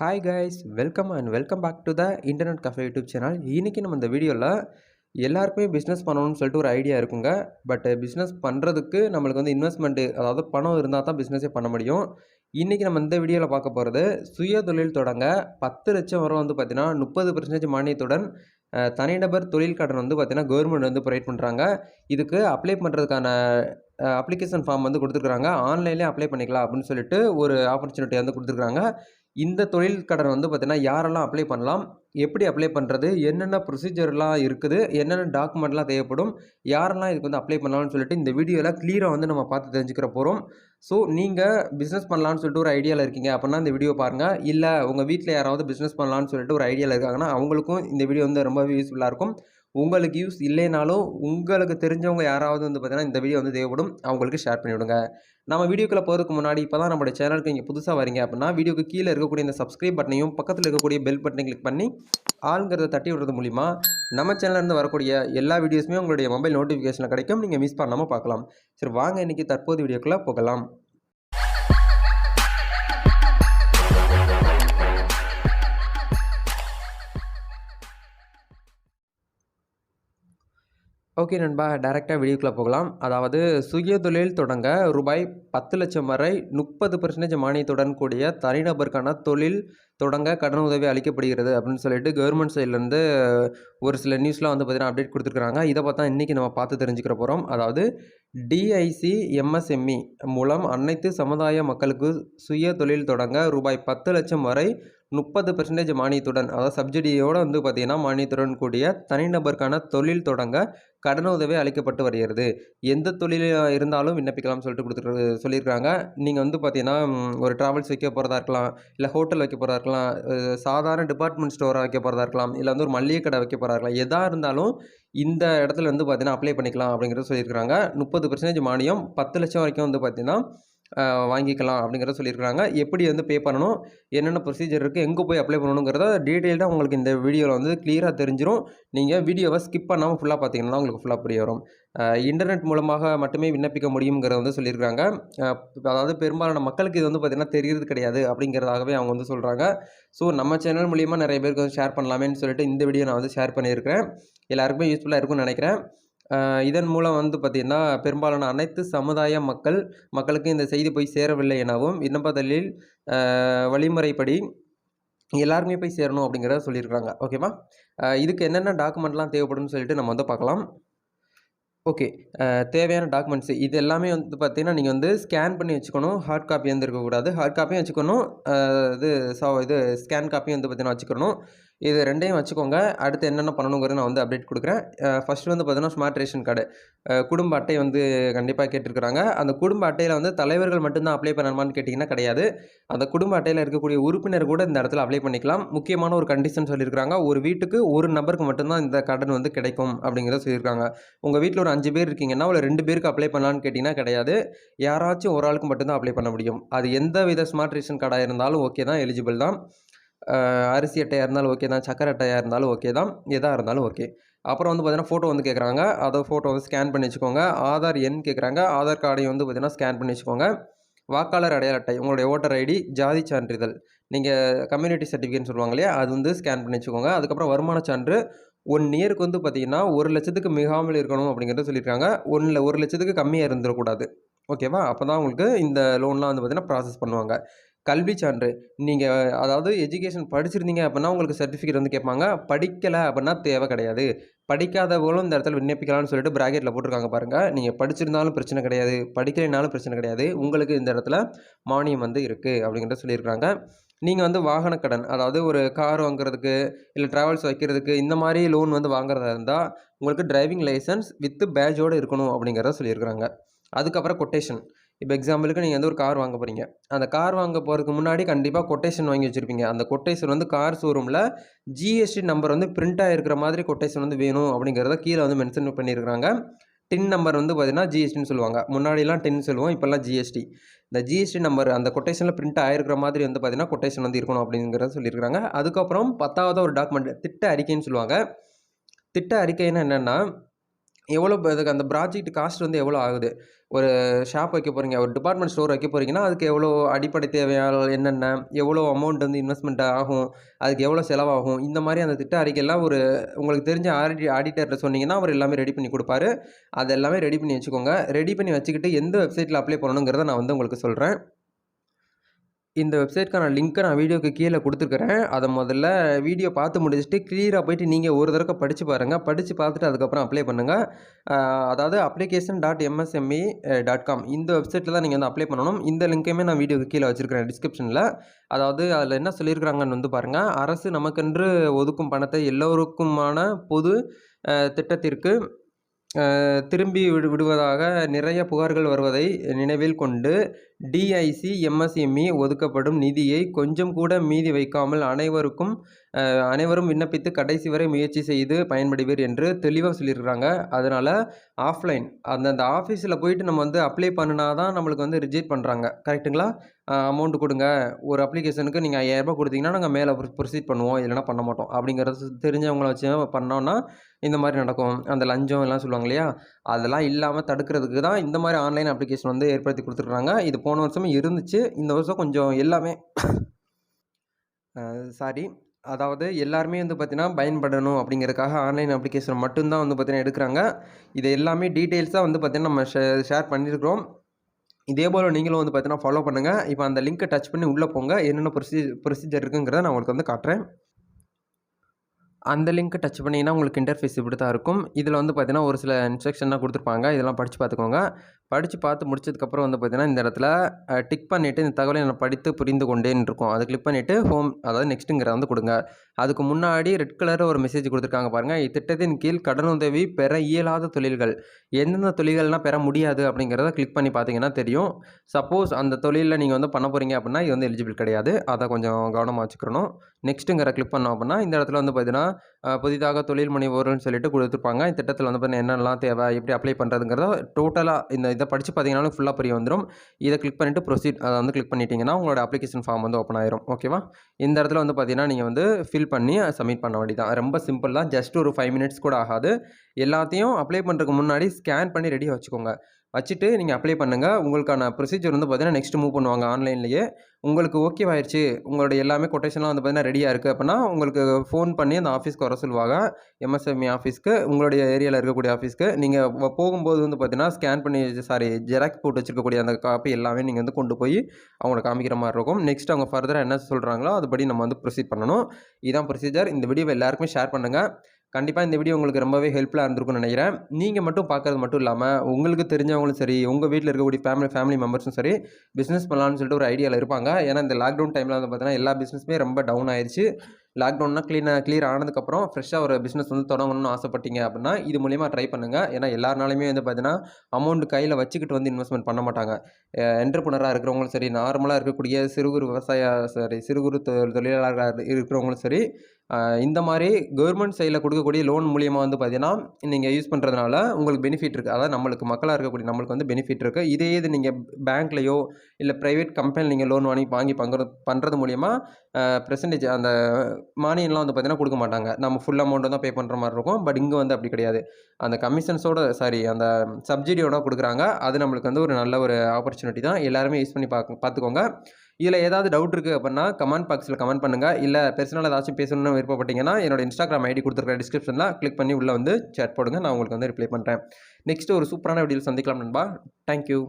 Hi guys welcome and welcome back to the internet cafe YouTube channel இன்றைக்கி நம்ம இந்த வீடியோவில் எல்லாருக்குமே பிஸ்னஸ் பண்ணணும்னு சொல்லிட்டு ஒரு ஐடியா இருக்குங்க. பட் பிஸ்னஸ் பண்ணுறதுக்கு நம்மளுக்கு வந்து இன்வெஸ்ட்மெண்ட்டு அதாவது பணம் இருந்தால் தான் பிஸ்னஸே பண்ண முடியும். இன்றைக்கி நம்ம இந்த வீடியோவில் பார்க்க போகிறது சுய தொழில் தொடங்க பத்து லட்சம் வரை வந்து பார்த்திங்கன்னா முப்பது பர்சன்டேஜ் மானியத்துடன் தனிநபர் தொழில் கடன் வந்து பார்த்திங்கன்னா கவர்மெண்ட் வந்து ப்ரொவைட் பண்ணுறாங்க இதுக்கு அப்ளை பண்ணுறதுக்கான அப்ளிகேஷன் ஃபார்ம் வந்து கொடுத்துருக்குறாங்க. ஆன்லைன்லேயே அப்ளை பண்ணிக்கலாம் அப்படின்னு சொல்லிட்டு ஒரு ஆப்பர்ச்சுனிட்டி வந்து கொடுத்துருக்குறாங்க. இந்த தொழில் கடன் வந்து பார்த்தீங்கன்னா யாரெல்லாம் அப்ளை பண்ணலாம் எப்படி அப்ளை பண்ணுறது என்னென்ன ப்ரொசீஜர்லாம் இருக்குது என்னென்ன டாக்குமெண்ட்லாம் தேவைப்படும் யாரெல்லாம் இதுக்கு வந்து அப்ளை பண்ணலாம்னு சொல்லிட்டு இந்த வீடியோவில் க்ளியராக வந்து நம்ம பார்த்து தெரிஞ்சுக்கிற போகிறோம் ஸோ நீங்கள் பிஸ்னஸ் பண்ணலான்னு சொல்லிட்டு ஒரு ஐடியாவில் இருக்கீங்க அப்படின்னா இந்த வீடியோ பாருங்கள் இல்லை உங்கள் வீட்டில் யாராவது பிஸ்னஸ் பண்ணலான்னு சொல்லிட்டு ஒரு ஐடியாவில் இருக்காங்கன்னா அவங்களுக்கும் இந்த வீடியோ வந்து ரொம்பவே யூஸ்ஃபுல்லாக இருக்கும். உங்களுக்கு யூஸ் இல்லைனாலும் உங்களுக்கு தெரிஞ்சவங்க யாராவது வந்து பார்த்தீங்கன்னா இந்த வீடியோ வந்து தேவைப்படும். அவங்களுக்கு ஷேர் பண்ணிவிடுங்க. நம்ம வீடியோக்குள்ளே போகிறதுக்கு முன்னாடி இப்போ தான் நம்மளுடைய சேனலுக்கு நீங்கள் புதுசாக வரீங்க அப்படின்னா வீடியோக்கு கீழே இருக்கக்கூடிய இந்த சப்ஸ்கிரைப் பட்டனையும் பக்கத்தில் இருக்கக்கூடிய பெல் பட்டனை கிளிக் பண்ணி ஆளுங்கிறத தட்டி விடுறது மூலிமா நம்ம சேனல்லேருந்து வரக்கூடிய எல்லா வீடியோஸுமே உங்களுடைய மொபைல் நோட்டிஃபிகேஷனில் கிடைக்கும். நீங்கள் மிஸ் பண்ணாமல் பார்க்கலாம். சரி வாங்க இன்றைக்கி தற்போது வீடியோக்குள்ளே போகலாம். ஓகே நண்பா டேரெக்டாக வீடியோக்குள்ளே போகலாம். அதாவது சுய தொழில் தொடங்க ரூபாய் பத்து லட்சம் வரை முப்பது பர்சன்டேஜ் மானியத்துடன் கூடிய தனிநபருக்கான தொழில் தொடங்க கடன் உதவி அளிக்கப்படுகிறது அப்படின்னு சொல்லிட்டு கவர்மெண்ட் சைட்லேருந்து ஒரு சில நியூஸ்லாம் வந்து பார்த்திங்கன்னா அப்டேட் கொடுத்துருக்காங்க இதை பார்த்தா இன்றைக்கி நம்ம பார்த்து தெரிஞ்சுக்கிற போகிறோம் அதாவது டிஐசி எம்எஸ்எம்இ மூலம் அனைத்து சமுதாய மக்களுக்கு சுய தொழில் தொடங்க ரூபாய் பத்து லட்சம் வரை முப்பது பெர்சன்டேஜ் மானியத்துடன் அதாவது சப்சிடியோடு வந்து பார்த்திங்கன்னா மானியத்துடன் கூடிய தனிநபருக்கான தொழில் தொடங்க கடன் உதவி அளிக்கப்பட்டு வருகிறது. எந்த தொழில் இருந்தாலும் விண்ணப்பிக்கலாம்னு சொல்லிட்டு கொடுத்துட்டு சொல்லியிருக்காங்க. நீங்கள் வந்து பார்த்தீங்கன்னா ஒரு ட்ராவல்ஸ் வைக்க போகிறதா இருக்கலாம் இல்லை ஹோட்டல் வைக்க போகிறதா இருக்கலாம் சாதாரண டிபார்ட்மெண்ட் ஸ்டோராக வைக்க போகிறதா இருக்கலாம் இல்லை வந்து ஒரு மளிகை கடை வைக்க போகிறதா இருக்கலாம் எதாக இருந்தாலும் இந்த இடத்துல வந்து பார்த்தீங்கன்னா அப்ளை பண்ணிக்கலாம் அப்படிங்கிறத சொல்லியிருக்காங்க. முப்பது பர்சன்டேஜ் மானியம் பத்து லட்சம் வரைக்கும் வந்து பார்த்திங்கன்னா வாங்கிக்கலாம் அப்படிங்கிறத சொல்லியிருக்காங்க எப்படி வந்து பே பண்ணணும்? என்னென்ன ப்ரொசீஜர் இருக்குது எங்கே போய் அப்ளை பண்ணணுங்கிறத டீட்டெயில்டாக உங்களுக்கு இந்த வீடியோவில் வந்து கிளியராக தெரிஞ்சிரும். நீங்கள் வீடியோவை ஸ்கிப் பண்ணாமல் ஃபுல்லாக பார்த்தீங்கன்னா உங்களுக்கு ஃபுல்லாக புரிய வரும். இன்டர்நெட் மூலமாக மட்டுமே விண்ணப்பிக்க முடியுங்கிறத வந்து சொல்லியிருக்காங்க அதாவது பெரும்பாலான மக்களுக்கு இது வந்து பார்த்திங்கன்னா தெரிகிறது கிடையாது அப்படிங்கிறதாகவே அவங்க வந்து சொல்கிறாங்க ஸோ நம்ம சேனல் மூலியமாக நிறைய பேருக்கு வந்து ஷேர் பண்ணலாமேன்னு சொல்லிட்டு இந்த வீடியோ நான் வந்து ஷேர் பண்ணியிருக்கிறேன். எல்லாருக்குமே யூஸ்ஃபுல்லாக இருக்கும்னு நினைக்கிறேன். இதன் மூலம் வந்து பார்த்திங்கன்னா பெரும்பாலான அனைத்து சமுதாய மக்கள் மக்களுக்கு இந்த செய்தி போய் சேரவில்லை எனவும் விண்ணப்பதலில் வழிமுறைப்படி எல்லாருமே போய் சேரணும் அப்படிங்கிறத சொல்லியிருக்காங்க ஓகேவா இதுக்கு என்னென்ன டாக்குமெண்ட்லாம் தேவைப்படும்னு சொல்லிட்டு நம்ம வந்து பார்க்கலாம். ஓகே தேவையான டாக்குமெண்ட்ஸ் இது எல்லாமே வந்து பார்த்தீங்கன்னா நீங்கள் வந்து ஸ்கேன் பண்ணி வச்சுக்கணும். ஹார்ட் காப்பி வந்து இருக்கக்கூடாது. ஹார்ட் காப்பியும் வச்சுக்கணும். இது சா இது ஸ்கேன் காப்பியும் வந்து பார்த்தீங்கன்னா வச்சுக்கணும். இது ரெண்டையும் வச்சுக்கோங்க. அடுத்து என்னென்ன பண்ணணுங்கிறது நான் வந்து அப்டேட் கொடுக்குறேன். ஃபஸ்ட்டு வந்து பார்த்தீங்கன்னா ஸ்மார்ட் ரேஷன் கார்டு குடும்ப அட்டை வந்து கண்டிப்பாக கேட்டிருக்கிறாங்க. அந்த குடும்ப அட்டையில் வந்து தலைவர்கள் மட்டும்தான் அப்ளை பண்ணணுமான்னு கேட்டிங்கன்னா கிடையாது. அந்த குடும்ப அட்டையில் இருக்கக்கூடிய உறுப்பினர் கூட இந்த இடத்துல அப்ளை பண்ணிக்கலாம். முக்கியமான ஒரு கண்டிஷன் சொல்லியிருக்காங்க ஒரு வீட்டுக்கு ஒரு நபருக்கு மட்டும்தான் இந்த கடன் வந்து கிடைக்கும் அப்படிங்கிறத சொல்லியிருக்காங்க. உங்கள் வீட்டில் ஒரு அஞ்சு பேர் இருக்கீங்கன்னா ஒரு ரெண்டு பேருக்கு அப்ளை பண்ணலான்னு கேட்டிங்கன்னா கிடையாது. யாராச்சும் ஒரு ஆளுக்கு மட்டும்தான் அப்ளை பண்ண முடியும். அது எந்த வித ஸ்மார்ட் ரேஷன் கார்டாக இருந்தாலும் ஓகே தான் எலிஜிபிள் தான். அரிசி அட்டையாக இருந்தாலும் ஓகே தான் சக்கரை அட்டையாக இருந்தாலும் ஓகே தான் எதாக இருந்தாலும் ஓகே. அப்புறம் வந்து பார்த்தீங்கன்னா ஃபோட்டோ வந்து கேட்குறாங்க அதை ஃபோட்டோ வந்து ஸ்கேன் பண்ணி வச்சுக்கோங்க. ஆதார் எண் கேட்குறாங்க ஆதார் கார்டையும் வந்து பார்த்தீங்கன்னா ஸ்கேன் பண்ணி வச்சுக்கோங்க. வாக்காளர் அடையாள அட்டை உங்களுடைய ஓட்டர் ஐடி ஜாதி சான்றிதழ். நீங்கள் கம்யூனிட்டி சர்டிஃபிகேட்னு சொல்லுவாங்க இல்லையா அது வந்து ஸ்கேன் பண்ணி வச்சுக்கோங்க. அதுக்கப்புறம் வருமான சான்று ஒன் இயருக்கு வந்து பார்த்தீங்கன்னா ஒரு லட்சத்துக்கு மிகாமல் இருக்கணும் அப்படிங்கிறத சொல்லியிருக்காங்க. ஒன்றில் ஒரு லட்சத்துக்கு கம்மியாக இருந்துடக்கூடாது. ஓகேவா? அப்போ தான் உங்களுக்கு இந்த லோன்லாம் வந்து பார்த்தீங்கன்னா ப்ராசஸ் பண்ணுவாங்க. கல்வி சான்று. நீங்கள் அதாவது எஜுகேஷன் படிச்சிருந்தீங்க அப்படின்னா உங்களுக்கு சர்டிஃபிகேட் வந்து கேட்பாங்க. படிக்கலை அப்படின்னா தேவை கிடையாது. படிக்காதவங்களும் இந்த இடத்துல விண்ணப்பிக்கலாம்னு சொல்லிட்டு ப்ராக்கெட்டில் போட்டிருக்காங்க பாருங்கள் நீங்கள் படிச்சிருந்தாலும் பிரச்சனை கிடையாது. படிக்கலைனாலும் பிரச்சனை கிடையாது. உங்களுக்கு இந்த இடத்துல மானியம் வந்து இருக்குது அப்படிங்கிறத சொல்லியிருக்காங்க நீங்கள் வந்து வாகன கடன் அதாவது ஒரு கார் வாங்குறதுக்கு இல்லை ட்ராவல்ஸ் வைக்கிறதுக்கு இந்த மாதிரி லோன் வந்து வாங்குறதா இருந்தால் உங்களுக்கு டிரைவிங் லைசன்ஸ் வித்து பேஜோடு இருக்கணும் அப்படிங்கிறத சொல்லியிருக்கிறாங்க. அதுக்கப்புறம் கொட்டேஷன் இப்போ எக்ஸாம்பிளுக்கு நீங்கள் வந்து ஒரு கார் வாங்க போகிறீங்க அந்த கார் வாங்க போகிறதுக்கு முன்னாடி கண்டிப்பாக கொட்டேஷன் வாங்கி வச்சுருப்பீங்க. அந்த கொட்டேஷன் வந்து கார் ஷோரூமில் ஜிஎஸ்டி நம்பர் வந்து பிரிண்ட் ஆகிருக்கிற மாதிரி கொட்டேஷன் வந்து வேணும் அப்படிங்கிறத கீழே வந்து மென்ஷன் பண்ணியிருக்காங்க டின் நம்பர் வந்து பார்த்திங்கன்னா ஜிஎஸ்டின்னு சொல்லுவாங்க. முன்னாடிலாம் டின் சொல்லுவோம் இப்போல்லாம் ஜிஎஸ்டி இந்த ஜிஎஸ்டி நம்பர் அந்த கொட்டேஷனில் பிரிண்ட் ஆகிருக்கிற மாதிரி வந்து பார்த்தீங்கன்னா கொட்டேஷன் வந்து இருக்கணும் அப்படிங்கிறத சொல்லியிருக்கிறாங்க. அதுக்கப்புறம் பத்தாவது ஒரு டாக்குமெண்ட் திட்ட அறிக்கைன்னு சொல்லுவாங்க. திட்ட அறிக்கைன்னா என்னென்னா எவ்வளோ இதுக்கு அதுக்கு அந்த ப்ராஜெக்ட் காஸ்ட் வந்து எவ்வளோ ஆகுது? ஒரு ஷாப் வைக்க போகிறீங்க ஒரு டிபார்ட்மெண்ட் ஸ்டோர் வைக்க போகிறீங்கன்னா அதுக்கு எவ்வளோ அடிப்படை தேவையான என்னென்ன எவ்வளோ அமௌண்ட் வந்து இன்வெஸ்ட்மெண்ட் ஆகும் அதுக்கு எவ்வளோ செலவாகும் இந்த மாதிரி அந்த திட்ட அறிக்கையெல்லாம் ஒரு உங்களுக்கு தெரிஞ்ச ஆடி ஆடிட்டர்கிட்ட சொன்னீங்கன்னா அவர் எல்லாமே ரெடி பண்ணி கொடுப்பாரு. அது எல்லாமே ரெடி பண்ணி வச்சுக்கோங்க. ரெடி பண்ணி வச்சுக்கிட்டு எந்த வெப்சைட்டில் அப்ளை பண்ணணுங்கிறத நான் வந்து உங்களுக்கு சொல்கிறேன் இந்த வெப்சைட்க்கான லிங்க்கை நான் வீடியோக்கு கீழே கொடுத்துருக்குறேன். அதை முதல்ல வீடியோ பார்த்து முடிச்சுட்டு கிளியராக போயிட்டு நீங்கள் ஒரு தடவை படித்து பாருங்கள் படித்து பார்த்துட்டு அதுக்கப்புறம் அப்ளை பண்ணுங்கள் அதாவது application dot MSME dot com இந்த வெப்சைட்டில் தான் நீங்கள் வந்து அப்ளை பண்ணணும். இந்த லிங்க்கையுமே நான் வீடியோக்கு கீழே வச்சுருக்கிறேன் டிஸ்கிரிப்ஷனில் அதாவது அதில் என்ன சொல்லியிருக்கிறாங்கன்னு வந்து பாருங்கள் அரசு நமக்கென்று ஒதுக்கும் பணத்தை எல்லோருக்குமான பொது திட்டத்திற்கு திரும்பி விடு விடுவதாக நிறைய புகார்கள் வருவதை நினைவில் கொண்டு டிஐசி எம்எஸ்எம்இ ஒதுக்கப்படும் நிதியை கொஞ்சம் கூட மீதி வைக்காமல் அனைவருக்கும் அனைவரும் விண்ணப்பித்து கடைசி வரை முயற்சி செய்து பயன்படுவீர் என்று தெளிவாக சொல்லியிருக்கிறாங்க. அதனால் ஆஃப்லைன் அந்தந்த ஆஃபீஸில் போயிட்டு நம்ம வந்து அப்ளை பண்ணினா தான் நம்மளுக்கு வந்து ரிஜெக்ட் பண்ணுறாங்க கரெக்ட்டுங்களா அமௌண்ட் கொடுங்க. ஒரு அப்ளிகேஷனுக்கு நீங்கள் ஐயாயிரரூபா கொடுத்தீங்கன்னா நாங்கள் மேலே ப்ரொசீட் பண்ணுவோம். இல்லைனா பண்ண மாட்டோம். அப்படிங்கிறது தெரிஞ்சவங்கள வச்சு பண்ணோன்னா இந்த மாதிரி நடக்கும். அந்த லஞ்சம் எல்லாம் சொல்லுவாங்க இல்லையா? அதெல்லாம் இல்லாமல் தடுக்கிறதுக்கு தான் இந்த மாதிரி ஆன்லைன் அப்ளிகேஷன் வந்து ஏற்படுத்தி கொடுத்துருக்குறாங்க இது போன வருஷமும் இருந்துச்சு. இந்த வருஷம் கொஞ்சம் எல்லாமே சாரி அதாவது எல்லாருமே வந்து பார்த்தீங்கன்னா பயன்படணும் அப்படிங்கிறதுக்காக ஆன்லைன் அப்ளிகேஷன் மட்டும்தான் வந்து பார்த்தீங்கன்னா எடுக்கிறாங்க. இது எல்லாமே டீட்டெயில்ஸாக வந்து பார்த்தீங்கன்னா நம்ம ஷே ஷேர் பண்ணியிருக்கிறோம் இதே போல் நீங்களும் வந்து பார்த்தீங்கன்னா ஃபாலோ பண்ணுங்கள் இப்போ அந்த லிங்க்கை டச் பண்ணி உள்ளே போங்க. என்னென்ன ப்ரொசீ ப்ரொசீஜர் இருக்குங்கிறத நான் உங்களுக்கு வந்து காட்டுறேன். அந்த லிங்க்கை டச் பண்ணிங்கன்னா உங்களுக்கு இன்டர்ஃபேஸ் இப்படி தான் இருக்கும். இதில் வந்து பார்த்தீங்கன்னா ஒரு சில இன்ஸ்ட்ரக்ஷன்லாம் கொடுத்துருப்பாங்க. இதெல்லாம் படித்து பார்த்துக்கோங்க. படித்து பார்த்து முடிச்சதுக்கப்புறம் வந்து பார்த்தீங்கன்னா இந்த இடத்துல டிக் பண்ணிவிட்டு இந்த தகவலை நான் படித்து புரிந்து கொண்டேன் இருக்கும். அதை கிளிக் பண்ணிவிட்டு ஹோம் அதாவது நெக்ஸ்ட்டுங்கிற வந்து கொடுங்க. அதுக்கு முன்னாடி ரெட் கலர் ஒரு மெசேஜ் கொடுத்துருக்காங்க பாருங்கள் இத்திட்டத்தின் கீழ் கடனுதவி பெற இயலாத தொழில்கள். எந்தெந்த தொழில்கள்லாம் பெற முடியாது அப்படிங்கிறத கிளிக் பண்ணி பார்த்தீங்கன்னா தெரியும். சப்போஸ் அந்த தொழிலில் நீங்கள் வந்து பண்ண போகிறீங்க அப்படின்னா இது வந்து எலிஜிபிள் கிடையாது. அதை கொஞ்சம் கவனமாக வச்சுக்கணும். நெக்ஸ்ட்டுங்கிற கிளிக் பண்ணோம் அப்படின்னா இந்த இடத்துல வந்து பார்த்தீங்கன்னா புதிதாக தொழில் முனைவோர்னு சொல்லிட்டு கொடுத்துருப்பாங்க. இந்த திட்டத்தில் வந்து பார்த்தீங்கன்னா என்னெல்லாம் தேவை எப்படி அப்ளை பண்ணுறதுங்கிறத டோட்டலாக இந்த இதை படித்து பார்த்தீங்கன்னாலும் ஃபுல்லாக புரிய வந்துடும் இதை கிளிக் பண்ணிவிட்டு ப்ரொசீட் அதை வந்து கிளிக் பண்ணிட்டீங்கன்னா உங்களோட அப்ளிகேஷன் ஃபார்ம் வந்து ஓப்பன் ஆயிரும். ஓகேவா இந்த இடத்துல வந்து பார்த்தீங்கன்னா நீங்கள் வந்து ஃபில் பண்ணி சப்மிட் பண்ண வேண்டியதான் ரொம்ப சிம்பிள் தான். ஜஸ்ட் ஒரு ஃபைவ் மினிட்ஸ் கூட ஆகாது. எல்லாத்தையும் அப்ளை பண்ணுறதுக்கு முன்னாடி ஸ்கேன் பண்ணி ரெடியாக வச்சுக்கோங்க. வச்சுட்டு நீங்கள் அப்ளை பண்ணுங்கள் உங்களுக்கான ப்ரொசீஜர் வந்து பார்த்தீங்கன்னா நெக்ஸ்ட் மூவ் பண்ணுவாங்க ஆன்லைன்லேயே உங்களுக்கு ஓகேவாயிருச்சு உங்களோட எல்லாமே கொட்டேஷன்லாம் வந்து பார்த்தீங்கன்னா ரெடியாக இருக்குது அப்படின்னா உங்களுக்கு ஃபோன் பண்ணி அந்த ஆஃபீஸ்க்கு வர சொல்லுவாங்க. எம்எஸ்எம்இ ஆஃபீஸ்க்கு உங்களுடைய ஏரியாவில் இருக்கக்கூடிய ஆஃபீஸ்க்கு நீங்கள் போகும்போது வந்து பார்த்தீங்கன்னா ஸ்கேன் பண்ணி சாரி ஜெராக்ஸ் போட்டு வச்சிருக்கக்கூடிய அந்த காப்பி எல்லாமே நீங்கள் வந்து கொண்டு போய் அவங்கள காமிக்கிற மாதிரி இருக்கும். நெக்ஸ்ட் அவங்க ஃபர்தராக என்ன சொல்கிறாங்களோ அதுபடி நம்ம வந்து ப்ரொசீட் பண்ணணும். இதான் ப்ரொசீஜர் இந்த வீடியோவை எல்லாருக்குமே ஷேர் பண்ணுங்கள் கண்டிப்பாக இந்த வீடியோ உங்களுக்கு ரொம்பவே ஹெல்ப்ஃபுல்லாக இருந்திருக்கும்னு நினைக்கிறேன். நீங்கள் மட்டும் பார்க்கறது மட்டும் இல்லாமல் உங்களுக்கு தெரிஞ்சவங்களும் சரி உங்கள் வீட்டில் இருக்கக்கூடிய ஃபேமிலி ஃபேமிலி மெம்பர்ஸும் சரி பிஸ்னஸ் பண்ணலான்னு சொல்லிட்டு ஒரு ஐடியாவில் இருப்பாங்க. ஏன்னா இந்த லாக்டவுன் டைமில் வந்து பார்த்தீங்கன்னா எல்லா பிஸ்னஸுமே ரொம்ப டவுன் ஆயிடுச்சு லாக்டவுன்னா க்ளீனாக கிளியர் ஆனதுக்கப்புறம் ஃப்ரெஷ்ஷாக ஒரு பிஸ்னஸ் வந்து தொடங்கணும்னு ஆசைப்பட்டீங்க அப்படின்னா இது மூலிமா ட்ரை பண்ணுங்கள் ஏன்னா எல்லாருனாலுமே வந்து பார்த்தீங்கன்னா அமௌண்ட் கையில் வச்சுக்கிட்டு வந்து இன்வெஸ்ட்மெண்ட் பண்ண மாட்டாங்க. என்டர்பனராக இருக்கிறவங்களும் சரி நார்மலாக இருக்கக்கூடிய சிறு குறு விவசாய சரி சிறு குறு தொ- தொழிலாளராக இருக்கிறவங்களும் சரி இந்த மாதிரி கவர்மெண்ட் சைடில் கொடுக்கக்கூடிய லோன் மூலியமாக வந்து பார்த்தீங்கன்னா நீங்கள் யூஸ் பண்ணுறதுனால உங்களுக்கு பெனிஃபிட் இருக்குது அதாவது நம்மளுக்கு மக்களாக இருக்கக்கூடிய நம்மளுக்கு வந்து பெனிஃபிட் இருக்குது இதே இது நீங்கள் பேங்க்லேயோ இல்லை ப்ரைவேட் கம்பெனியில் நீங்கள் லோன் வாங்கி வாங்கி பங்குறது பண்ணுறது மூலியமாக பெர்சன்டேஜ் அந்த மானியம்லாம் வந்து பார்த்தீங்கன்னா கொடுக்க மாட்டாங்க. நம்ம ஃபுல் அமௌண்ட்டு தான் பே பண்ணுற மாதிரி இருக்கும். பட் இங்கே வந்து அப்படி கிடையாது. அந்த கமிஷன்ஸோட சாரி அந்த சப்சிடியோட கொடுக்குறாங்க. அது நம்மளுக்கு வந்து ஒரு நல்ல ஒரு ஆப்பர்ச்சுனிட்டி தான். எல்லாருமே யூஸ் பண்ணி பார்க்க பார்த்துக்கோங்க இதில் ஏதாவது டவுட் இருக்குது அப்படின்னா கமெண்ட் பாக்ஸில் கமெண்ட் பண்ணுங்கள் இல்லை பெர்சனலாக ஏதாச்சும் பேசணும்னு விருப்பப்பட்டீங்கன்னா என்னோட இன்ஸ்டாகிராம் ஐடி கொடுத்துருக்க டிஸ்கிரிப்ஷனில் கிளிக் பண்ணி உள்ளே வந்து சேட் போடுங்க. நான் உங்களுக்கு வந்து ரிப்ளை பண்ணுறேன் நெக்ஸ்ட் ஒரு சூப்பரான வீடியோவில் சந்திக்கலாம் நண்பா. தேங்க்யூ